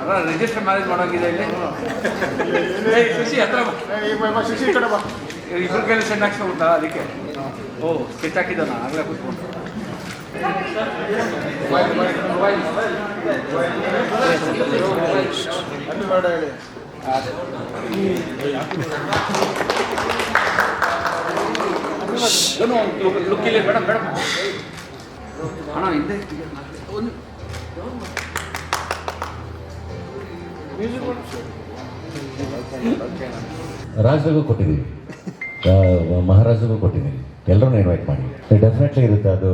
ಅಲ್ಲ register marriage ಮಾಡೋಗಿದೆ ಇಲ್ಲಿ. ಶಶಿ ಹತ್ರ ಬಾ. ಶಿಶಿ ಕಡೆ ಬಾ. ಇಬ್ರ ಕೈಲಿ ಸೆಂಡ್ ಹಾಕ್ಸ್ಕೊಂಡ್ಬಿಟ್ಟ ಅದಕ್ಕೆ. ಓ ಸ್ಕೆಚ್ ಹಾಕಿದ್ದಾನ? ಆಗಲೇ ಕೂತ್ಕೊಂಡು ಲುಕ್ ಇಲ್ಲ ಮೇಡಮ್ ಬೇಡ. ಅಣ್ಣ ಹಿಂದೆ. ಒಂದು ರಾಜ್ರಿಗೂ ಕೊಟ್ಟಿದ್ದೀವಿ. ಮಹಾರಾಜರಿಗೂ ಕೊಟ್ಟಿದ್ದೀವಿ. ಎಲ್ಲರನ್ನೂ ಇನ್ವೈಟ್ ಮಾಡಿ. ಡೆಫಿನೆಟ್ಲಿ ಇರುತ್ತೆ ಅದು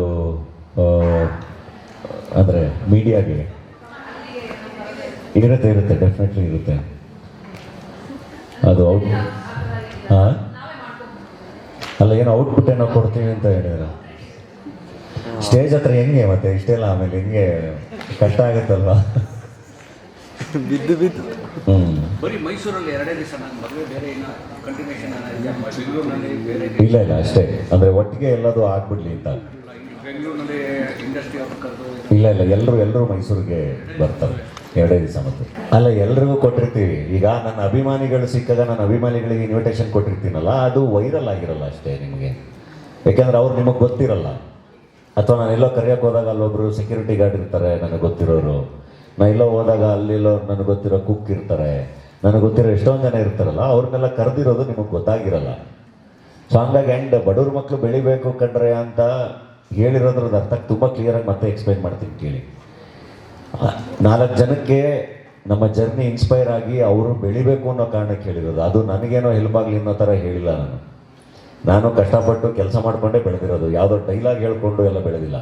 ಅಂದರೆ ಮೀಡಿಯಾಗೆ ಇರುತ್ತೆ ಇರುತ್ತೆ ಡೆಫಿನೆಟ್ಲಿ ಇರುತ್ತೆ. ಅದು ಔಟ್ ಹಾಂ ಅಲ್ಲ, ಏನು ಔಟ್ಪುಟ್ ಏನೋ ಕೊಡ್ತೀವಿ ಅಂತ ಹೇಳಿದ್ರೆ. ಸ್ಟೇಜ್ ಹತ್ರ ಹೆಂಗೆ ಮತ್ತೆ? ಇಷ್ಟೆಲ್ಲ ಆಮೇಲೆ ಹೆಂಗೆ ಕಷ್ಟ ಆಗುತ್ತಲ್ವಾ? ಬಿದ್ದು ಬಿದ್ದು. ಬರೀ ಮೈಸೂರಲ್ಲಿ ಎರಡೇ ದಿವಸ ನಾನು ಮದುವೆ ಬೇರೆ ಏನೋ ಕಂಟಿನ್ಯೂಷನ್ ಬೆಂಗಳೂರಿನಲ್ಲಿ ಬೇರೆ ಇಲ್ಲ ಇಲ್ಲ ಅಷ್ಟೇ. ಅಂದರೆ ಒಟ್ಟಿಗೆ ಎಲ್ಲದು ಆಗ್ಬಿಡ್ಲಿ ಅಂತ. ಬೆಂಗಳೂರಿನಲ್ಲಿ ಇಂಡಸ್ಟ್ರಿ ಅವ್ರು ಇಲ್ಲ ಇಲ್ಲ ಎಲ್ಲರೂ ಎಲ್ಲರೂ ಮೈಸೂರಿಗೆ ಬರ್ತಾರೆ ಎರಡೇ ದಿವಸ ಮತ್ತೆ. ಅಲ್ಲ ಎಲ್ರಿಗೂ ಕೊಟ್ಟಿರ್ತೀವಿ. ಈಗ ನನ್ನ ಅಭಿಮಾನಿಗಳು ಸಿಕ್ಕಾಗ ನನ್ನ ಅಭಿಮಾನಿಗಳಿಗೆ ಇನ್ವಿಟೇಷನ್ ಕೊಟ್ಟಿರ್ತೀನಲ್ಲ ಅದು ವೈರಲ್ ಆಗಿರಲ್ಲ ಅಷ್ಟೇ ನಿಮಗೆ. ಯಾಕೆಂದ್ರೆ ಅವ್ರು ನಿಮಗೆ ಗೊತ್ತಿರಲ್ಲ. ಅಥವಾ ನಾನು ಎಲ್ಲೋ ಕರೆಯೋಕೆ ಹೋದಾಗ ಅಲ್ಲೊಬ್ರು ಸೆಕ್ಯೂರಿಟಿ ಗಾರ್ಡ್ ಇರ್ತಾರೆ ನನಗೆ ಗೊತ್ತಿರೋರು. ನಾ ಎಲ್ಲೋ ಹೋದಾಗ ಅಲ್ಲಿಲ್ಲೋ ನನಗೆ ಗೊತ್ತಿರೋ ಕುಕ್ ಇರ್ತಾರೆ. ನನಗೆ ಗೊತ್ತಿರೋ ಎಷ್ಟೊಂದು ಜನ ಇರ್ತಾರಲ್ಲ, ಅವ್ರನ್ನೆಲ್ಲ ಕರೆದಿರೋದು ನಿಮಗೆ ಗೊತ್ತಾಗಿರಲ್ಲ. ಸೊ ಹಂಗಾಗಿ ಆ್ಯಂಡ್ ಬಡವ್ರ ಮಕ್ಕಳು ಬೆಳಿಬೇಕು ಕಂಡ್ರೆ ಅಂತ ಹೇಳಿರೋದ್ರದ್ದು ಅರ್ಥ ತುಂಬ ಕ್ಲಿಯರಾಗಿ ಮತ್ತೆ ಎಕ್ಸ್ಪ್ಲೈನ್ ಮಾಡ್ತೀನಿ ಕೇಳಿ. ನಾಲ್ಕು ಜನಕ್ಕೆ ನಮ್ಮ ಜರ್ನಿ ಇನ್ಸ್ಪೈರ್ ಆಗಿ ಅವರು ಬೆಳಿಬೇಕು ಅನ್ನೋ ಕಾರಣಕ್ಕೆ ಹೇಳಿರೋದು. ಅದು ನನಗೇನೋ ಹೆಲ್ಪ್ ಆಗಲಿ ಅನ್ನೋ ಥರ ಹೇಳಿಲ್ಲ ನಾನು. ನಾನು ಕಷ್ಟಪಟ್ಟು ಕೆಲಸ ಮಾಡಿಕೊಂಡೇ ಬೆಳೆದಿರೋದು. ಯಾವುದೋ ಡೈಲಾಗ್ ಹೇಳ್ಕೊಂಡು ಎಲ್ಲ ಬೆಳೆದಿಲ್ಲ.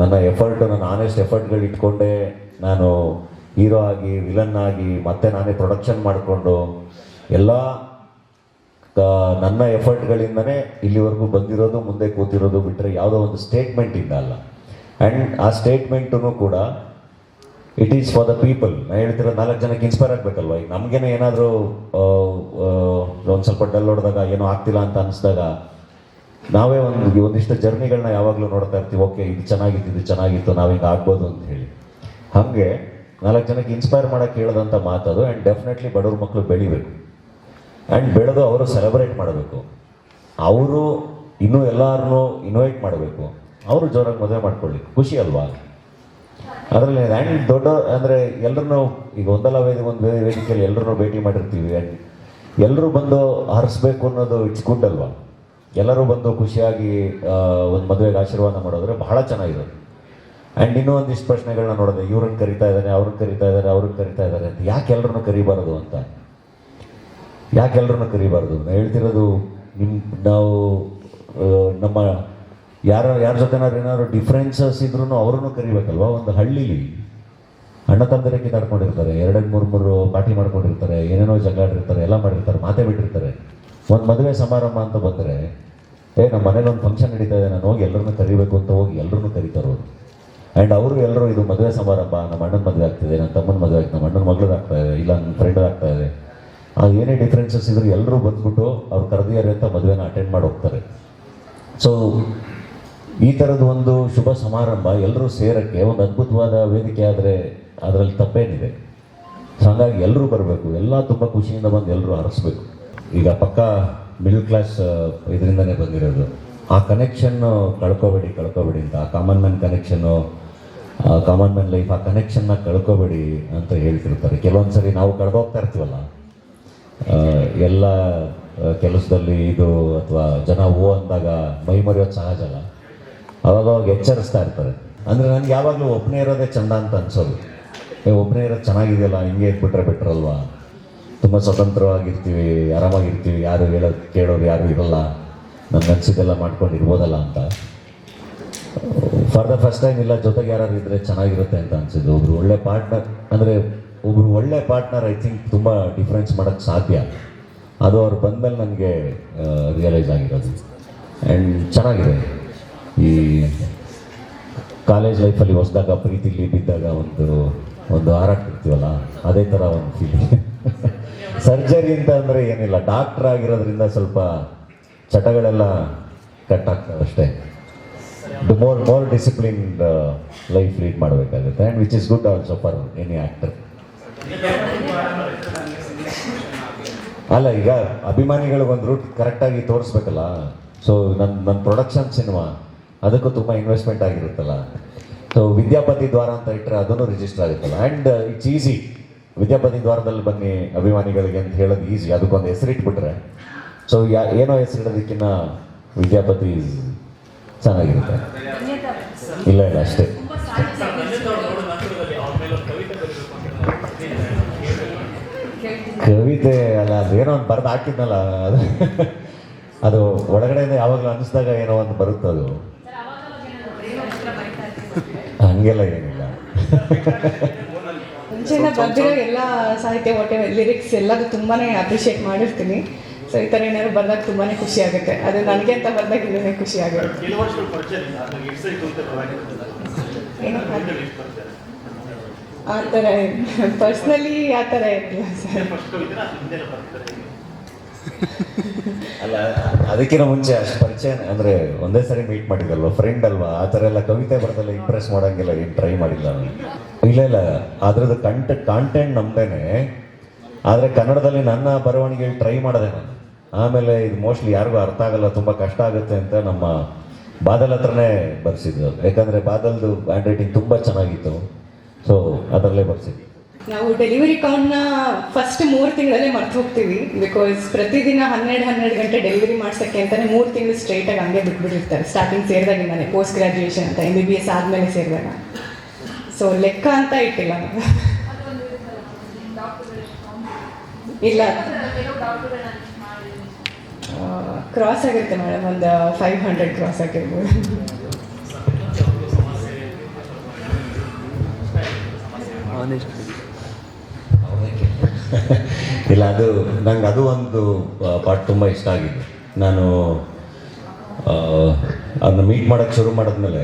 ನನ್ನ ಎಫರ್ಟು ನನ್ನ ಆನೆಸ್ಟ್ ಎಫರ್ಟ್ಗಳು ಇಟ್ಕೊಂಡೇ ನಾನು ಹೀರೋ ಆಗಿ, ವಿಲನ್ ಆಗಿ, ಮತ್ತೆ ನಾನೇ ಪ್ರೊಡಕ್ಷನ್ ಮಾಡಿಕೊಂಡು, ಎಲ್ಲ ನನ್ನ ಎಫರ್ಟ್ಗಳಿಂದನೇ ಇಲ್ಲಿವರೆಗೂ ಬಂದಿರೋದು, ಮುಂದೆ ಕೂತಿರೋದು ಬಿಟ್ಟರೆ ಯಾವುದೋ ಒಂದು ಸ್ಟೇಟ್ಮೆಂಟ್ ಸ್ಟೇಟ್ಮೆಂಟಿಂದ ಅಲ್ಲ. ಆ್ಯಂಡ್ ಆ ಸ್ಟೇಟ್ಮೆಂಟೂ ಕೂಡ it is for the people ನಾನು ಹೇಳ್ತಿರೋ ನಾಲ್ಕು ಜನಕ್ಕೆ ಇನ್ಸ್ಪೈರ್ ಆಗಬೇಕಲ್ವ? ಈಗ ನಮಗೇನೆ ಏನಾದರೂ ಒಂದು ಸ್ವಲ್ಪ ಡಲ್ ಹೊಡೆದಾಗ, ಏನೋ ಆಗ್ತಿಲ್ಲ ಅಂತ ಅನಿಸಿದಾಗ, ನಾವೇ ಒಂದು ಒಂದಿಷ್ಟು ಜರ್ನಿಗಳನ್ನ ಯಾವಾಗಲೂ ನೋಡ್ತಾ ಇರ್ತೀವಿ. ಓಕೆ ಇದು ಚೆನ್ನಾಗಿತ್ತು ಇದು ಚೆನ್ನಾಗಿತ್ತು, ನಾವು ಹಿಂಗೆ ಆಗ್ಬೋದು ಅಂತ ಹೇಳಿ. ಹಾಗೆ ನಾಲ್ಕು ಜನಕ್ಕೆ ಇನ್ಸ್ಪೈರ್ ಮಾಡೋಕ್ಕೆ ಹೇಳೋದಂಥ ಮಾತದು ಆ್ಯಂಡ್ ಡೆಫಿನೆಟ್ಲಿ ಬಡವ್ರ ಮಕ್ಕಳು ಬೆಳಿಬೇಕು. ಆ್ಯಂಡ್ ಬೆಳೆದು ಅವರು ಸೆಲೆಬ್ರೇಟ್ ಮಾಡಬೇಕು. ಅವರು ಇನ್ನೂ ಎಲ್ಲರನ್ನೂ ಇನ್ವೈಟ್ ಮಾಡಬೇಕು. ಅವರು ಜೋರಾಗಿ ಮದುವೆ ಮಾಡ್ಕೊಳ್ಳಿ. ಖುಷಿ ಅಲ್ವಾ? ಅದರಲ್ಲಿ ಆ್ಯಂಡ್ ದೊಡ್ಡ, ಅಂದರೆ ಎಲ್ಲರನ್ನೂ ಈಗ ಒಂದಲ್ಲ ವೇದಿ, ಒಂದು ವೇದಿ, ವೇದಿಕೆಯಲ್ಲಿ ಎಲ್ಲರನ್ನೂ ಭೇಟಿ ಮಾಡಿರ್ತೀವಿ. ಆ್ಯಂಡ್ ಎಲ್ಲರೂ ಬಂದು ಹರಿಸ್ಬೇಕು ಅನ್ನೋದು ಇಟ್ಸ್ ಗುಡ್ ಅಲ್ವಾ? ಎಲ್ಲರೂ ಬಂದು ಖುಷಿಯಾಗಿ ಒಂದು ಮದುವೆಗೆ ಆಶೀರ್ವಾದ ಮಾಡೋದ್ರೆ ಬಹಳ ಚೆನ್ನಾಗಿರೋದು ಆ್ಯಂಡ್ ಇನ್ನೂ ಒಂದಿಷ್ಟು ಪ್ರಶ್ನೆಗಳನ್ನ ನೋಡಿದೆ. ಇವ್ರನ್ನ ಕರಿತಾ ಇದ್ದಾರೆ ಅವ್ರನ್ನ ಕರಿತಾ ಇದ್ದಾರೆ ಅವ್ರನ್ನ ಕರಿತಾ ಇದ್ದಾರೆ ಅಂತ. ಯಾಕೆ ಎಲ್ಲರನ್ನು ಕರಿಬಾರದು ಅಂತ? ಯಾಕೆ ಎಲ್ಲರನ್ನು ಕರಿಬಾರದು? ನಾನು ಹೇಳ್ತಿರೋದು ನಿಮ್ಮ ನಾವು ನಮ್ಮ ಯಾರ ಯಾರ ಜೊತೆನಾದ್ರು ಏನಾದ್ರು ಡಿಫ್ರೆನ್ಸಸ್ ಇದ್ರೂ ಅವ್ರನ್ನು ಕರಿಬೇಕಲ್ವಾ? ಒಂದು ಹಳ್ಳಿಲಿ ಅಣ್ಣ ತಂದರೆ ಕಿತ್ತಾಡ್ಕೊಂಡಿರ್ತಾರೆ ಎರಡೆರಡು ಮೂರು ಮೂರು ಪಾರ್ಟಿ ಮಾಡ್ಕೊಂಡಿರ್ತಾರೆ, ಏನೇನೋ ಜಗಳಾಡಿರ್ತಾರೆ ಎಲ್ಲ ಮಾಡಿರ್ತಾರೆ, ಮಾತೇ ಬಿಟ್ಟಿರ್ತಾರೆ. ಒಂದು ಮದುವೆ ಸಮಾರಂಭ ಅಂತ ಬಂದರೆ, ಏ ನಮ್ಮ ಮನೇಲಿ ಒಂದು ಫಂಕ್ಷನ್ ನಡೀತಾ ಇದೆ, ನಾನು ಹೋಗಿ ಎಲ್ಲರನ್ನೂ ಕರಿಬೇಕು ಅಂತ ಹೋಗಿ ಎಲ್ಲರನ್ನೂ ಕರೀತಾರೆ ಅವರು ಆ್ಯಂಡ್ ಅವರು ಎಲ್ಲರೂ ಇದು ಮದುವೆ ಸಮಾರಂಭ, ನಮ್ಮ ಅಣ್ಣನ ಮದುವೆ ಆಗ್ತಿದೆ, ನನ್ನ ತಮ್ಮನ ಮದುವೆ ಆಗ್ತದೆ, ನಮ್ಮ ಅಣ್ಣನ ಮಗಳದ್ದು ಆಗ್ತಾ ಇದೆ, ಇಲ್ಲ ನನ್ನ ಫ್ರೆಂಡ್ ಆಗ್ತಾ ಇದೆ. ಆ ಏನೇ ಡಿಫ್ರೆನ್ಸಸ್ ಇದ್ರೆ ಎಲ್ಲರೂ ಬಂದ್ಬಿಟ್ಟು ಅವ್ರು ಕರೆದಿದ್ದಾರೆ ಅಂತ ಮದುವೆನ ಅಟೆಂಡ್ ಮಾಡಿ ಹೋಗ್ತಾರೆ. ಸೊ ಈ ಥರದ ಒಂದು ಶುಭ ಸಮಾರಂಭ ಎಲ್ಲರೂ ಸೇರಕ್ಕೆ ಒಂದು ಅದ್ಭುತವಾದ ವೇದಿಕೆ ಆದರೆ ಅದರಲ್ಲಿ ತಪ್ಪೇನಿದೆ. ಸೊ ಹಾಗಾಗಿ ಎಲ್ಲರೂ ಬರಬೇಕು, ಎಲ್ಲ ತುಂಬ ಖುಷಿಯಿಂದ ಬಂದು ಎಲ್ಲರೂ ಹರಿಸ್ಬೇಕು ಈಗ ಪಕ್ಕ ಮಿಡಲ್ ಕ್ಲಾಸ್ ಇದರಿಂದನೇ ಬಂದಿರೋದು. ಆ ಕನೆಕ್ಷನ್ನು ಕಳ್ಕೊಬೇಡಿ ಕಳ್ಕೊಬೇಡಿ ಅಂತ, ಆ ಕಾಮನ್ ಮ್ಯಾನ್ ಕನೆಕ್ಷನ್ನು ಕಾಮನ್ ಮ್ಯಾನ್ ಲೈಫ್ ಆ ಕನೆಕ್ಷನ್ನ ಕಳ್ಕೊಬೇಡಿ ಅಂತ ಹೇಳ್ತಿರ್ತಾರೆ. ಕೆಲವೊಂದು ಸರಿ ನಾವು ಕಳ್ದೋಗ್ತಾ ಇರ್ತೀವಲ್ಲ ಎಲ್ಲ ಕೆಲಸದಲ್ಲಿ ಇದು ಅಥವಾ ಜನ ಹೂ ಅಂದಾಗ ಮೈ ಮರೆಯೋದು ಸಹಜ ಅಲ್ಲ. ಅವಾಗ ಅವಾಗ ಎಚ್ಚರಿಸ್ತಾ ಇರ್ತಾರೆ. ಅಂದರೆ ನನಗೆ ಯಾವಾಗಲೂ ಒಬ್ಬನೇ ಇರೋದೇ ಚಂದ ಅಂತ ಅನ್ಸೋದು. ಏ ಒಬ್ಬನೇ ಇರೋದು ಚೆನ್ನಾಗಿದೆಯಲ್ಲ, ಹಿಂಗೆ ಇದ್ಬಿಟ್ರೆ ಬಿಟ್ರಲ್ವಾ? ತುಂಬ ಸ್ವತಂತ್ರವಾಗಿರ್ತೀವಿ, ಆರಾಮಾಗಿರ್ತೀವಿ, ಯಾರು ಹೇಳೋ ಕೇಳೋರು ಯಾರು ಇರಲ್ಲ. ನನ್ನ ಅನ್ಸಿದ್ದೆಲ್ಲ ಮಾಡ್ಕೊಂಡು ಇರ್ಬೋದಲ್ಲ ಅಂತ. ಫಾರ್ ದ ಫಸ್ಟ್ ಟೈಮ್ ಇಲ್ಲ, ಜೊತೆಗೆ ಯಾರು ಇದ್ರೆ ಚೆನ್ನಾಗಿರುತ್ತೆ ಅಂತ ಅನ್ಸಿದ್ದು. ಒಬ್ರು ಒಳ್ಳೆ ಪಾರ್ಟ್ನರ್ ಅಂದರೆ ಒಬ್ರು ಒಳ್ಳೆ ಪಾರ್ಟ್ನರ್ ಐ ಥಿಂಕ್ ತುಂಬ ಡಿಫ್ರೆನ್ಸ್ ಮಾಡೋಕ್ಕೆ ಸಾಧ್ಯ. ಅದು ಅವ್ರು ಬಂದಮೇಲೆ ನನಗೆ ರಿಯಲೈಸ್ ಆಗಿರೋದು. ಆ್ಯಂಡ್ ಚೆನ್ನಾಗಿದೆ. ಈ ಕಾಲೇಜ್ ಲೈಫಲ್ಲಿ ಹೊಸದಾಗ ಪ್ರೀತಿಲಿ ಬಿದ್ದಾಗ ಒಂದು ಒಂದು ಹಾರಾಡ್ತಿರ್ತೀವಲ್ಲ ಅದೇ ಥರ ಒಂದು ಫೀಲಿಂಗ್ ಸರ್ಜರಿ ಅಂತ ಅಂದರೆ ಏನಿಲ್ಲ ಡಾಕ್ಟ್ರ್ ಆಗಿರೋದ್ರಿಂದ ಸ್ವಲ್ಪ ಚಟಗಳೆಲ್ಲ ಕಟ್ ಆಗ್ತವೆ ಅಷ್ಟೇ more more discipline life lead ಮಾಡಬೇಕಾಗುತ್ತೆ. And which is good also for any actor ಅಲ್ಲ, ಈಗ ಅಭಿಮಾನಿಗಳಿಗೆ ಒಂದು ರೂಟ್ ಕರೆಕ್ಟಾಗಿ ತೋರಿಸ್ಬೇಕಲ್ಲ. ಸೊ ನನ್ನ ನನ್ನ ಪ್ರೊಡಕ್ಷನ್ ಸಿನಿಮಾ ಅದಕ್ಕೂ ತುಂಬ ಇನ್ವೆಸ್ಟ್ಮೆಂಟ್ ಆಗಿರುತ್ತಲ್ಲ. ಸೊ ವಿದ್ಯಾಪತಿ ದ್ವಾರ ಅಂತ ಇಟ್ಟರೆ ಅದನ್ನು ರಿಜಿಸ್ಟರ್ ಆಗುತ್ತಲ್ಲ. ಆ್ಯಂಡ್ ಇಟ್ಸ್ ಈಸಿ ವಿದ್ಯಾಪತಿ ದ್ವಾರದಲ್ಲಿ ಬನ್ನಿ ಅಭಿಮಾನಿಗಳಿಗೆ ಅಂತ ಹೇಳೋದು ಈಸಿ ಅದಕ್ಕೊಂದು ಹೆಸರಿಟ್ಬಿಟ್ರೆ. ಸೊ ಯಾ, ಏನೋ ಹೆಸರಿಡೋದಕ್ಕಿಂತ ವಿದ್ಯಾಪತಿ ಚೆನ್ನಾಗಿರುತ್ತೆ. ಇಲ್ಲ ಇಲ್ಲ, ಅಷ್ಟೇ. ಕವಿತೆ ಅಲ್ಲ ಅದೇನೋ ಒಂದು ಬರೆದು ಹಾಕಿದ್ನಲ್ಲ, ಅದು. ಅದು ಒಳಗಡೆಯಿಂದ ಯಾವಾಗಲೂ ಅನಿಸ್ದಾಗ ಏನೋ ಒಂದು ಬರುತ್ತೆ ಅದು. ಹಂಗೆಲ್ಲ ಏನಿಲ್ಲ. ಮುಂಚೆ ಎಲ್ಲ ಸಾಹಿತ್ಯ ಒಟ್ಟೆ ಲಿರಿಕ್ಸ್ ಎಲ್ಲದು ತುಂಬಾ ಅಪ್ರಿಷಿಯೇಟ್ ಮಾಡಿರ್ತೀನಿ. ಸೊ ಈ ಥರ ಏನಾದ್ರು ಬಂದಾಗ ತುಂಬಾ ಖುಷಿ ಆಗುತ್ತೆ. ಅದು ನನಗೆ ಅಂತ ಬಂದಾಗ ಇನ್ನೂ ಖುಷಿ ಆಗುತ್ತೆ. ಆ ಥರ ಪರ್ಸ್ನಲಿ ಆ ಥರ ಇರಲಿಲ್ಲ ಸರ್. ಅಲ್ಲ ಅದಕ್ಕಿಂತ ಮುಂಚೆ ಅಷ್ಟು ಪರಿಚಯ ಅಂದ್ರೆ ಒಂದೇ ಸರಿ ಮೀಟ್ ಮಾಡಿದಲ್ವ ಫ್ರೆಂಡ್ ಅಲ್ವಾ? ಆ ಥರ ಎಲ್ಲ ಕವಿತೆ ಬರ್ದಲ್ಲ ಇಂಪ್ರೆಸ್ ಮಾಡೋಂಗಿಲ್ಲ ಏನು ಟ್ರೈ ಮಾಡಿಲ್ಲ ನಾನು. ಇಲ್ಲ ಇಲ್ಲ. ಅದ್ರದ್ದು ಕಂಟೆ ಕಾಂಟೆಂಟ್ ನಮ್ದೇನೆ. ಆದರೆ ಕನ್ನಡದಲ್ಲಿ ನನ್ನ ಬರವಣಿಗೆ ಟ್ರೈ ಮಾಡಿದೆ ನಾನು. ಆಮೇಲೆ ಇದು ಮೋಸ್ಟ್ಲಿ ಯಾರಿಗೂ ಅರ್ಥ ಆಗಲ್ಲ ತುಂಬ ಕಷ್ಟ ಆಗುತ್ತೆ ಅಂತ ನಮ್ಮ ಬಾದಲ್ ಹತ್ರನೇ ಬರ್ಸಿದ್ರು ಯಾಕಂದರೆ ಬಾದಲ್ದು ಹ್ಯಾಂಡ್ ರೈಟಿಂಗ್ ತುಂಬ ಚೆನ್ನಾಗಿತ್ತು. ಸೊ ಅದರಲ್ಲೇ ಬರ್ಸಿದ್ವಿ ನಾವು ಡೆಲಿವರಿ ಕಾನ್ನ ಫಸ್ಟ್ ಮೂರು ತಿಂಗಳಲ್ಲೇ ಮರ್ತು ಹೋಗ್ತೀವಿ. ಬಿಕಾಸ್ ಪ್ರತಿದಿನ ಹನ್ನೆರಡು ಹನ್ನೆರಡು ಗಂಟೆ ಡೆಲಿವರಿ ಮಾಡ್ಸೋಕ್ಕೆ ಅಂತಲೇ ಮೂರು ತಿಂಗಳು ಸ್ಟ್ರೈಟಾಗಿ ಹಂಗೆ ಬಿಟ್ಬಿಟ್ಟಿರ್ತಾರೆ. ಸ್ಟಾರ್ಟಿಂಗ್ ಸೇರಿದಾಗಿಂದಾನೆ ಪೋಸ್ಟ್ ಗ್ರಾಜುಯೇಷನ್ ಅಂತ ಎಂ ಬಿ ಬಿ ಎಸ್ ಆದಮೇಲೆ ಸೇರಿದಾಗ. ಸೊ ಲೆಕ್ಕ ಅಂತ ಇಟ್ಟಿಲ್ಲ. ಇಲ್ಲ. ಕ್ರಾಸ್ ಆಗಿರುತ್ತೆ ಮೇಡಮ್ ಒಂದು ಫೈವ್ ಹಂಡ್ರೆಡ್ ಕ್ರಾಸ್ ಆಗಿರ್ಬೋದು ಇಲ್ಲ, ಅದು ನಂಗೆ ಅದು ಒಂದು ಪಾಟ್ ತುಂಬ ಇಷ್ಟ ಆಗಿದೆ. ನಾನು ಅದನ್ನ ಮೀಟ್ ಮಾಡೋಕ್ಕೆ ಶುರು ಮಾಡಿದ್ಮೇಲೆ,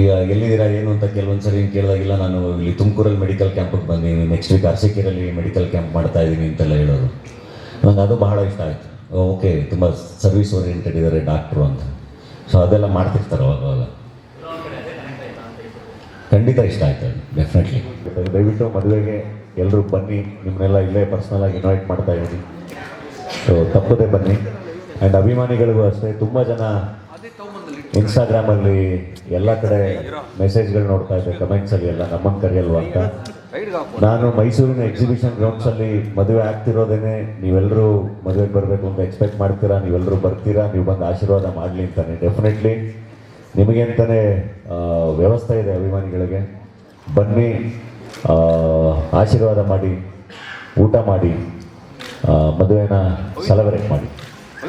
ಈಗ ಎಲ್ಲಿದ್ದೀರಾ, ಏನು ಅಂತ ಕೆಲವೊಂದು ಸರಿ ಕೇಳಿದಾಗಿಲ್ಲ ನಾನು ಇಲ್ಲಿ ತುಮಕೂರಲ್ಲಿ ಮೆಡಿಕಲ್ ಕ್ಯಾಂಪಿಗೆ ಬಂದೀನಿ. ನೆಕ್ಸ್ಟ್ ವೀಕ್ ಅರಸೀಕೆರಲ್ಲಿ ಮೆಡಿಕಲ್ ಕ್ಯಾಂಪ್ ಮಾಡ್ತಾ ಇದ್ದೀನಿ ಅಂತೆಲ್ಲ ಹೇಳೋದು. ನಂಗೆ ಅದು ಬಹಳ ಇಷ್ಟ ಆಯಿತು. ಓಕೆ, ತುಂಬ ಸರ್ವಿಸ್ ಓರಿಯೆಂಟೆಡ್ ಇದ್ದಾರೆ ಡಾಕ್ಟ್ರು ಅಂತ. ಸೊ ಅದೆಲ್ಲ ಮಾಡ್ತಿರ್ತಾರೆ ಅವಾಗ ಖಂಡಿತ ಇಷ್ಟ ಆಯ್ತು ಡೆಫಿನೆಟ್ಲಿ ದಯವಿಟ್ಟು ಮದುವೆಗೆ ಎಲ್ಲರೂ ಬನ್ನಿ ನಿಮ್ಮನ್ನೆಲ್ಲ ಇಲ್ಲೇ ಪರ್ಸ್ನಲ್ ಆಗಿ ಇನ್ವೈಟ್ ಮಾಡ್ತಾ ಇದ್ದೀನಿ. ಸೊ ತಪ್ಪದೆ ಬನ್ನಿ. ಆ್ಯಂಡ್ ಅಭಿಮಾನಿಗಳಿಗೂ ಅಷ್ಟೇ, ತುಂಬ ಜನ ಇನ್ಸ್ಟಾಗ್ರಾಮಲ್ಲಿ ಎಲ್ಲ ಕಡೆ ಮೆಸೇಜ್ಗಳು ನೋಡ್ತಾ ಇದ್ದೆ ಕಮೆಂಟ್ಸಲ್ಲಿ ಎಲ್ಲ ನಮ್ಮನ್ನು ಕರೆಯಲ್ವಾ ಅಂತ. ನಾನು ಮೈಸೂರಿನ ಎಕ್ಸಿಬಿಷನ್ ಗ್ರೌಂಡ್ಸ್ ಅಲ್ಲಿ ಮದುವೆ ಆಗ್ತಿರೋದೇನೆ. ನೀವೆಲ್ಲರೂ ಮದುವೆಗೆ ಬರಬೇಕು ಅಂತ ಎಕ್ಸ್ಪೆಕ್ಟ್ ಮಾಡ್ತೀರಾ? ನೀವೆಲ್ಲರೂ ಬರ್ತೀರಾ? ನೀವು ಬಂದು ಆಶೀರ್ವಾದ ಮಾಡಲಿ ಅಂತಾನೆ. ಡೆಫಿನೆಟ್ಲಿ ನಿಮಗೆ ಅಂತಾನೆ ವ್ಯವಸ್ಥೆ ಇದೆ ಅಭಿಮಾನಿಗಳಿಗೆ. ಬನ್ನಿ ಆಶೀರ್ವಾದ ಮಾಡಿ, ಊಟ ಮಾಡಿ ಮದುವೆನ ಸೆಲೆಬ್ರೇಟ್ ಮಾಡಿ.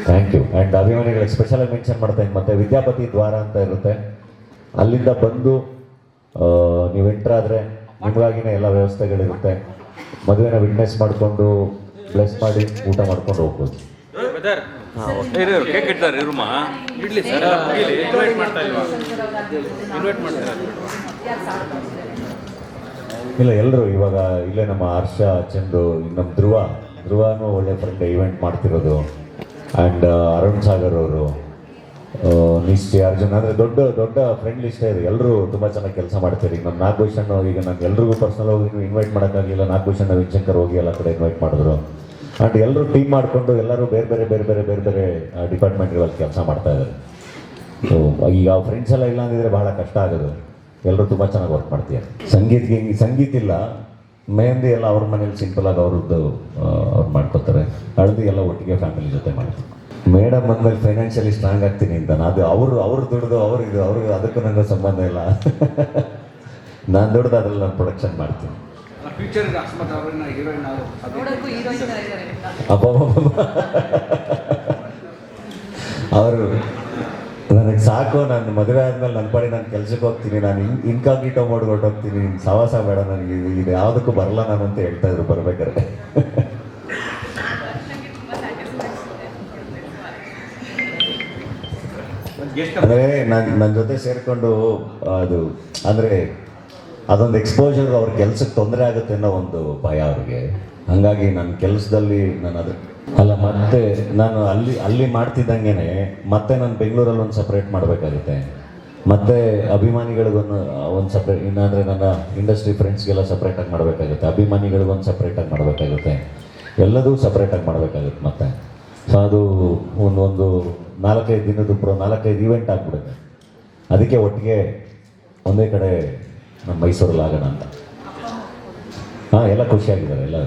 ಥ್ಯಾಂಕ್ ಯು ಆ್ಯಂಡ್ ಅಭಿಮಾನಿಗಳಿಗೆ ಸ್ಪೆಷಲಾಗಿ ಮೆನ್ಷನ್ ಮಾಡ್ತಾ ಮತ್ತೆ ವಿದ್ಯಾಪತಿ ದ್ವಾರ ಅಂತ ಇರುತ್ತೆ. ಅಲ್ಲಿಂದ ಬಂದು ನೀವು ಎಂಟ್ರ್ ಆದರೆ ನಿಮಗಾಗಿನೇ ಎಲ್ಲ ವ್ಯವಸ್ಥೆಗಳಿರುತ್ತೆ. ಮದುವೆನ ವಿಟ್ನೆಸ್ ಮಾಡಿಕೊಂಡು ಬ್ಲೆಸ್ ಮಾಡಿ ಊಟ ಮಾಡ್ಕೊಂಡು ಹೋಗ್ಬೋದು. ಕೇಕ್ ಇಟ್ಟಾರೆ ಇರುಮಾ ಇಡ್ಲಿ ಸರ್ ಇನ್ವೈಟ್ ಮಾಡ್ತಾ ಇಲ್ವಾ? ಇನ್ವೈಟ್ ಮಾಡ್ತಾರೆ ಇಲ್ಲ ಎಲ್ಲರೂ ಇವಾಗ ಇಲ್ಲೇ ನಮ್ಮ ಹರ್ಷ ಚಂದು ನಮ್ಮ ಧ್ರುವ. ಧ್ರುವನೂ ಒಳ್ಳೆ ಫ್ರೆಂಡ್ ಇವೆಂಟ್ ಮಾಡ್ತಿರೋದು. ಆ್ಯಂಡ್ ಅರುಣ್ ಸಾಗರ್ ಅವರು. ನಿಶ್ಚಯ ಅರ್ಜುನ್. ಅಂದರೆ ದೊಡ್ಡ ದೊಡ್ಡ ಫ್ರೆಂಡ್ ಲಿಸ್ಟ್ ಇದೆ. ಎಲ್ಲರೂ ತುಂಬ ಚೆನ್ನಾಗಿ ಕೆಲಸ ಮಾಡ್ತಾರೆ. ಈಗ ನಮ್ಮ ನಾಗಭೂಷಣ್ ಈಗ ನಾನು ಎಲ್ರಿಗೂ ಪರ್ಸನಲ್ ಹೋಗಿ ಇನ್ವೈಟ್ ಮಾಡೋಕ್ಕಾಗಲಿಲ್ಲ. ನಾಗಭೂಷಣ್ ರವಿಶಂಕರ್ ಹೋಗಿ ಎಲ್ಲ ಕಡೆ ಇನ್ವೈಟ್ ಮಾಡಿದ್ರು. ಆ್ಯಂಡ್ ಎಲ್ಲರೂ ಟೀಮ್ ಮಾಡಿಕೊಂಡು ಎಲ್ಲರೂ ಬೇರೆ ಬೇರೆ ಬೇರೆ ಬೇರೆ ಬೇರೆ ಬೇರೆ ಡಿಪಾರ್ಟ್ಮೆಂಟ್ಗಳಲ್ಲಿ ಕೆಲಸ ಮಾಡ್ತಾ ಇದ್ದಾರೆ. ಸೊ ಈಗ ಫ್ರೆಂಡ್ಸ್ ಎಲ್ಲ ಇಲ್ಲ ಅಂದಿದ್ರೆ ಬಹಳ ಕಷ್ಟ ಆಗೋದು. ಎಲ್ಲರೂ ತುಂಬ ಚೆನ್ನಾಗಿ ವರ್ಕ್ ಮಾಡ್ತೀಯ. ಸಂಗೀತ್ಗೆ ಹಿಂಗೆ, ಸಂಗೀತ ಇಲ್ಲ. ಮೆಹಂದಿ ಎಲ್ಲ ಅವ್ರ ಮನೇಲಿ ಸಿಂಪಲ್ ಆಗಿ ಅವ್ರದ್ದು ಅವ್ರು ಮಾಡ್ಕೋತಾರೆ. ಹಳದಿ ಎಲ್ಲ ಒಟ್ಟಿಗೆ ಫ್ಯಾಮಿಲಿ ಜೊತೆ ಮಾಡ್ತಾರೆ. ಮೇಡಮ್ ಅಂದ್ಮೇಲೆ ಫೈನಾನ್ಷಿಯಲಿ ಸ್ಟ್ರಾಂಗ್ ಆಗ್ತೀನಿ ಅಂತ. ಅದು ಅವರು ಅವ್ರು ದುಡ್ದು ಅವ್ರು ಇದು ಅವ್ರಿಗೆ ಅದಕ್ಕೂ ನನಗೆ ಸಂಬಂಧ ಇಲ್ಲ. ನಾನು ದುಡ್ದು ಅದ್ರಲ್ಲಿ ನಾನು ಪ್ರೊಡಕ್ಷನ್ ಮಾಡ್ತೀನಿ. ಅಬ್ಬಬ್ಬಬ್ಬ. ಅವರು ನನಗೆ ಸಾಕು ನಾನು ಮದುವೆ ಆದ್ಮೇಲೆ ನನ್ನ ಪಾಡಿ ನಾನು ಕೆಲ್ಸಕ್ಕೆ ಹೋಗ್ತೀನಿ ನಾನು ಇನ್ ಇನ್ಕಾಗ್ನಿಟೋ ಮಾಡ್ಕೊಂಡು ಹೋಗ್ತೀನಿ ಸವಾಸ ಬೇಡ ನನಗೆ ಇದು ಇದು ಯಾವುದಕ್ಕೂ ಬರಲ್ಲ ನಾನು ಅಂತ ಹೇಳ್ತಾ ಇದ್ರು ಬರ್ಬೇಕಾದ್ರೆ. ಅಂದರೆ ನನ್ನ ನನ್ನ ಜೊತೆ ಸೇರಿಕೊಂಡು ಅದು, ಅಂದರೆ ಅದೊಂದು ಎಕ್ಸ್ಪೋಜರ್ ಅವ್ರ ಕೆಲ್ಸಕ್ಕೆ ತೊಂದರೆ ಆಗುತ್ತೆ ಅನ್ನೋ ಒಂದು ಭಯ ಅವ್ರಿಗೆ. ಹಾಗಾಗಿ ನನ್ನ ಕೆಲಸದಲ್ಲಿ ನಾನು ಅದ್ರ ಅಲ್ಲ, ಮತ್ತೆ ನಾನು ಅಲ್ಲಿ ಅಲ್ಲಿ ಮಾಡ್ತಿದ್ದಂಗೆ ಮತ್ತೆ ನಾನು ಬೆಂಗಳೂರಲ್ಲಿ ಒಂದು ಸಪ್ರೇಟ್ ಮಾಡಬೇಕಾಗುತ್ತೆ. ಮತ್ತೆ ಅಭಿಮಾನಿಗಳಿಗೊಂದು ಒಂದು ಸಪ್ರೇಟ್ ಇನ್ನಂದ್ರೆ ನನ್ನ ಇಂಡಸ್ಟ್ರಿ ಫ್ರೆಂಡ್ಸ್ಗೆಲ್ಲ ಸಪ್ರೇಟಾಗಿ ಮಾಡಬೇಕಾಗುತ್ತೆ. ಅಭಿಮಾನಿಗಳಿಗೊಂದು ಸಪ್ರೇಟಾಗಿ ಮಾಡಬೇಕಾಗುತ್ತೆ. ಎಲ್ಲದೂ ಸಪ್ರೇಟಾಗಿ ಮಾಡಬೇಕಾಗುತ್ತೆ ಮತ್ತೆ. ಸೊ ಅದು ಒಂದೊಂದು ನಾಲ್ಕೈದು ದಿನದ ಪ್ರೋ, ನಾಲ್ಕೈದು ಈವೆಂಟ್ ಆಗಿಬಿಡುತ್ತೆ. ಅದಕ್ಕೆ ಒಟ್ಟಿಗೆ ಒಂದೇ ಕಡೆ ನಮ್ಮ ಮೈಸೂರಲ್ಲಿ ಆಗೋಣ ಅಂತ. ಹಾಂ, ಎಲ್ಲ ಖುಷಿಯಾಗಿದ್ದಾರೆ, ಎಲ್ಲ.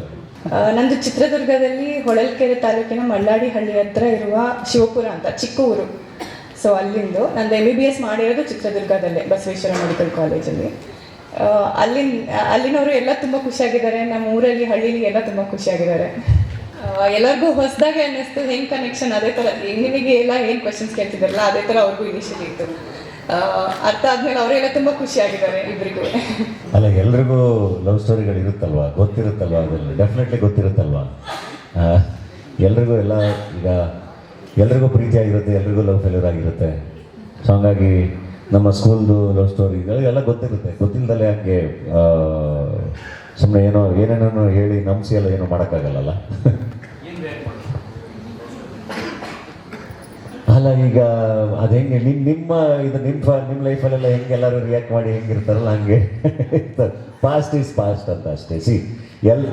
ನಂದು ಚಿತ್ರದುರ್ಗದಲ್ಲಿ ಹೊಳಲ್ಕೆರೆ ತಾಲೂಕಿನ ಮಳ್ಳಾಡಿ ಹಳ್ಳಿ ಹತ್ರ ಇರುವ ಶಿವಪುರ ಅಂತ ಚಿಕ್ಕ ಊರು ಸೊ ಅಲ್ಲಿಂದು ನಂದು ಎಂ ಬಿ ಬಿ ಎಸ್ ಮಾಡಿರೋದು ಚಿತ್ರದುರ್ಗದಲ್ಲೇ, ಬಸವೇಶ್ವರ ಮೆಡಿಕಲ್ ಕಾಲೇಜಲ್ಲಿ. ಅಲ್ಲಿನ, ಅಲ್ಲಿನವರು ಎಲ್ಲ ತುಂಬ ಖುಷಿಯಾಗಿದ್ದಾರೆ ನಮ್ಮ ಊರಲ್ಲಿ ಹಳ್ಳಿಲಿ ಎಲ್ಲ ತುಂಬ ಖುಷಿಯಾಗಿದ್ದಾರೆ. ಎಲ್ಲರಿಗೂ ಹೊಸದಾಗಿ ಅನ್ನಿಸ್ತು. ಹೆಂಗೆ ಕನೆಕ್ಷನ್ ಅದೇ ಥರ ನಿಮಗೆ ಎಲ್ಲ ಏನು ಕ್ವಶನ್ಸ್ ಕೇಳ್ತಿದ್ರಲ್ಲ ಅದೇ ಥರ ಅವ್ರಿಗೂ ಇನಿಷಿಯಲಿ ಇತ್ತು. ಅರ್ಥ ಆದ್ಮೇಲೆ ಅವರೆಲ್ಲ ತುಂಬ ಖುಷಿಯಾಗಿದ್ದಾರೆ ಇಬ್ಬರಿಗೂ ಅಲ್ಲ, ಎಲ್ರಿಗೂ ಲವ್ ಸ್ಟೋರಿಗಳು ಇರುತ್ತಲ್ವಾ? ಗೊತ್ತಿರುತ್ತಲ್ವಾ? ಅದರಲ್ಲಿ ಡೆಫಿನೆಟ್ಲಿ ಗೊತ್ತಿರುತ್ತಲ್ವಾ? ಎಲ್ರಿಗೂ ಎಲ್ಲ ಈಗ ಎಲ್ರಿಗೂ ಪ್ರೀತಿ ಆಗಿರುತ್ತೆ, ಎಲ್ರಿಗೂ ಲವ್ ಫೇಲ್ಯೂರ್ ಆಗಿರುತ್ತೆ. ಸೊ ಹಂಗಾಗಿ ನಮ್ಮ ಸ್ಕೂಲ್ದು ಲವ್ ಸ್ಟೋರಿಗಳು ಎಲ್ಲ ಗೊತ್ತಿರುತ್ತೆ. ಗೊತ್ತಿಲ್ಲದಲ್ಲೇ ಹಂಗೆ ಸುಮ್ಮನೆ ಏನೋ ಏನೇನೋ ಹೇಳಿ ನಂಬಿಸಿ ಎಲ್ಲ ಏನೋ ಮಾಡೋಕ್ಕಾಗಲ್ಲಲ್ಲ? ಅಲ್ಲ, ಈಗ ಅದು ಹೆಂಗೆ ನಿಮ್ಮ ನಿಮ್ಮ ಇದು ನಿಮ್ಮ ನಿಮ್ಮ ಲೈಫಲ್ಲೆಲ್ಲ ಹೆಂಗೆ ಎಲ್ಲರೂ ರಿಯಾಕ್ಟ್ ಮಾಡಿ ಹೆಂಗಿರ್ತಾರಲ್ಲ ಹಂಗೆ? ಪಾಸ್ಟ್ ಈಸ್ ಪಾಸ್ಟ್ ಅಂತ ಅಷ್ಟೇ. ಸಿ ಎಲ್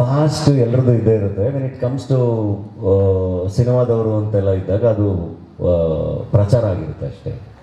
ಪಾಸ್ಟ್ ಎಲ್ಲರದ್ದು ಇದ್ದೇ ಇರುತ್ತೆ. ವೆನ್ ಇಟ್ ಕಮ್ಸ್ ಟು ಸಿನಿಮಾದವರು ಅಂತೆಲ್ಲ ಇದ್ದಾಗ ಅದು ಪ್ರಚಾರ ಆಗಿರುತ್ತೆ ಅಷ್ಟೇ.